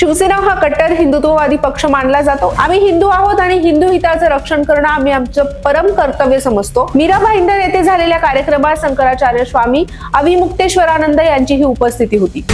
शिवसेना हा कट्टर हिंदुत्ववादी पक्ष मानला जातो. आम्ही हिंदू आहोत आणि हिंदू हिताचं रक्षण करणं आम्ही आमचं परम कर्तव्य समजतो. मीरा भाईंदर येथे झालेल्या कार्यक्रमात शंकराचार्य स्वामी अभिमुक्तेश्वरानंद यांचीही उपस्थिती होती.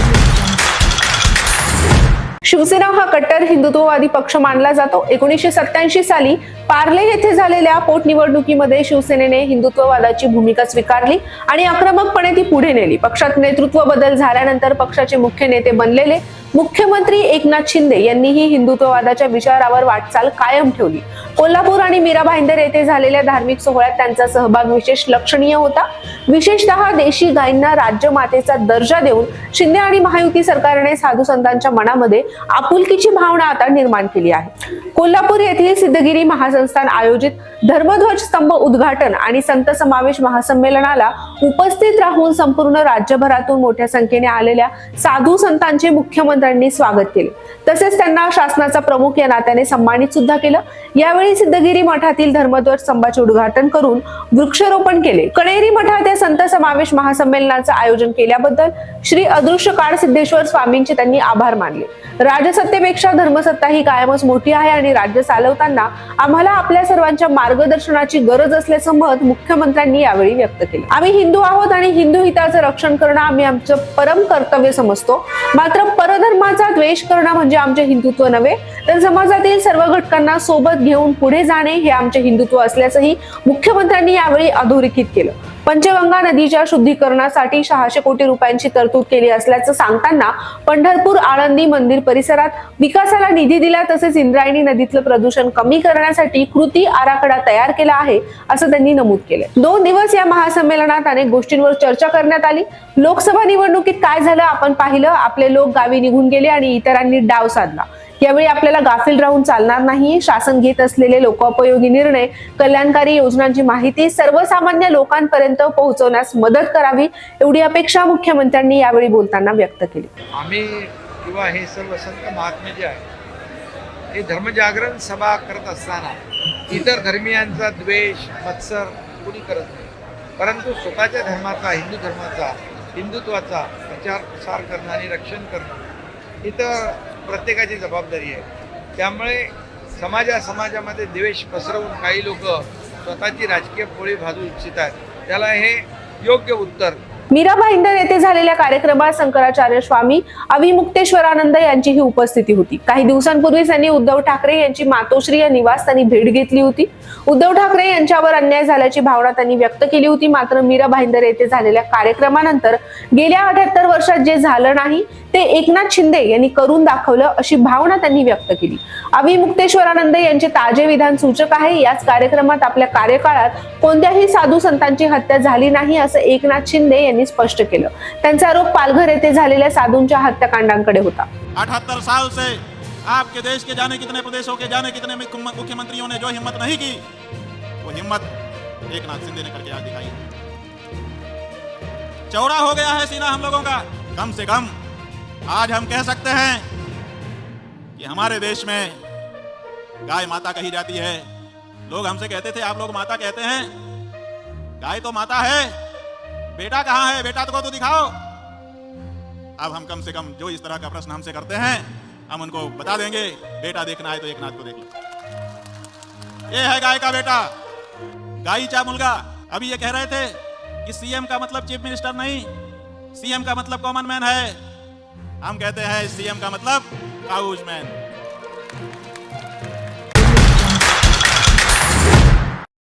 शिवसेना हा कट्टर हिंदुत्ववादी पक्ष मानला जातो. एकोणीसशे सत्याऐंशी साली पार्ले येथे झालेल्या पोटनिवडणुकीमध्ये शिवसेनेने हिंदुत्ववादाची भूमिका स्वीकारली आणि आक्रमकपणे ती पुढे नेली. पक्षात नेतृत्व बदल झाल्यानंतर पक्षाचे मुख्य नेते बनलेले मुख्यमंत्री एकनाथ शिंदे यांनीही हिंदुत्ववादाच्या विचारावर वाटचाल कायम ठेवली. कोल्हापूर आणि मीरा भाईंदर येथे झालेल्या धार्मिक सोहळ्यात त्यांचा सहभाग विशेष लक्षणीय होता. विशेषतः देशी गायींना राज्यमातेचा दर्जा देऊन शिंदे आणि महायुती सरकारने साधू संतांच्या मनामध्ये आपुलकीची भावना आता निर्माण केली आहे. कोल्हापूर येथील सिद्धगिरी महासंस्थान आयोजित धर्मध्वज स्तंभ उद्घाटन आणि संत समावेश महासंमेलनाला उपस्थित राहून संपूर्ण राज्यभरातून मोठ्या संख्येने आलेल्या साधू संतांचे मुख्यमंत्र्यांनी स्वागत केले. तसेच त्यांना शासनाचा प्रमुख या नात्याने सन्मानित सुद्धा केलं. यावेळी सिद्धगिरी मठातील धर्मध्वज स्तंभाचे उद्घाटन करून वृक्षारोपण केले. कणेरी मठात या संत समावेश महासंमेलनाचं आयोजन केल्याबद्दल श्री अदृश्य काळ सिद्धेश्वर स्वामींचे त्यांनी आभार मानले. राजसत्तेपेक्षा धर्मसत्ता ही कायमच मोठी आहे आणि राज्य चालवताना आम्हाला आपल्या सर्वांच्या मार्गदर्शनाची गरज असल्याचं मत मुख्यमंत्र्यांनी यावेळी व्यक्त केलं. आम्ही हिंदू आहोत आणि हिंदू हिताचं रक्षण करणं आम्ही आमचं परम कर्तव्य समजतो. मात्र परधर्माचा द्वेष करणं म्हणजे आमचे हिंदुत्व नव्हे. तर समाजातील सर्व घटकांना सोबत घेऊन पुढे जाणे हे आमचे हिंदुत्व असल्याचंही मुख्यमंत्र्यांनी यावेळी अधोरेखित केलं. पंचगंगा नदीच्या शुद्धीकरणासाठी सहाशे कोटी रुपयांची तरतूद केली असल्याचं सांगताना पंढरपूर आळंदी मंदिर परिसरात विकासाला निधी दिला तसेच इंद्रायणी नदीतलं प्रदूषण कमी करण्यासाठी कृती आराखडा तयार केला आहे असं त्यांनी नमूद केलं दोन दिवस या महासंमेलनात अनेक गोष्टींवर चर्चा करण्यात आली. लोकसभा निवडणुकीत काय झालं आपण पाहिलं. आपले लोक गावी निघून गेले आणि इतरांनी डाव साधला. यावेळी आपल्याला गाफील राहून चालणार नाही. शासन घेत असलेले लोकोपयोगी निर्णय कल्याणकारी योजनांची माहिती सर्वसामान्य लोकांपर्यंत पोहोचवण्यास मदत करावी एवढी अपेक्षा मुख्यमंत्र्यांनी यावेळी बोलताना व्यक्त केली. आम्ही किंवा हे सर्व संत महात्मे जे आहे हे धर्मजागरण सभा करत असताना इतर धर्मियांचा द्वेष मत्सर कोणी करत नाही. परंतु स्वतःच्या धर्माचा हिंदू धर्माचा हिंदुत्वाचा प्रचार प्रसार करणं आणि रक्षण करणं इतर प्रत्येकाची जबाबदारी आहे. त्यामुळे समाजा समाजामध्ये द्वेष पसरवून काही लोक स्वतःची राजकीय पोळी भाजू इच्छितात. त्याला हे योग्य उत्तर मीरा भाईंदर येथे झालेल्या कार्यक्रमात शंकराचार्य स्वामी अभिमुक्तेश्वरानंद यांचीही उपस्थिती होती. काही दिवसांपूर्वी त्यांनी उद्धव ठाकरे यांची मातोश्री या निवासस्थानी भेट घेतली होती. उद्धव ठाकरे यांच्यावर अन्याय झाल्याची भावना त्यांनी व्यक्त केली होती. मात्र मीरा भाईंदर येथे झालेल्या कार्यक्रमानंतर गेल्या अठ्याहत्तर वर्षात जे झालं नाही ते एकनाथ शिंदे यांनी करून दाखवलं अशी भावना त्यांनी व्यक्त केली. अविमुक्तेश्वरानंद यांचे ताजे विधान सूचक आहे. याच कार्यक्रमात आपल्या कार्यकाळात कोणत्याही साधू संतांची हत्या झाली नाही असं एकनाथ शिंदे यांनी स्पष्ट केलं. त्यांचा आरोप पालघर येथे झालेल्या साधूंच्या हत्याकांडांकडे होता. अठहत्तर साल से आपके देश के जाने कितने प्रदेशों के जाने कितने मुख्यमंत्रियों ने जो हिम्मत नहीं की वो हिम्मत एक नाथ शिंदे ने करके आज दिखाई। चौड़ा हो गया है सीना हम लोगों का कम से कम आज हम कह सकते हैं कि हमारे देश में गाय माता कही जाती है। लोग हमसे कहते थे आप लोग माता कहते हैं गाय तो माता है बेटा कहाँ है? बेटा को तो दिखाओ। अब हम कम से कम जो इस तरह का प्रश्न हमसे करते हैं, हम उनको बता देंगे। बेटा देखना है तो एक नाथ को देख लो। ये है गाय का बेटा। गायीचा मुलगा। अभी ये कह रहे थे कि सीएम का मतलब चीफ मिनिस्टर नहीं सीएम का मतलब कॉमन मैन है। हम कहते हैं सीएम का मतलब काउज मैन।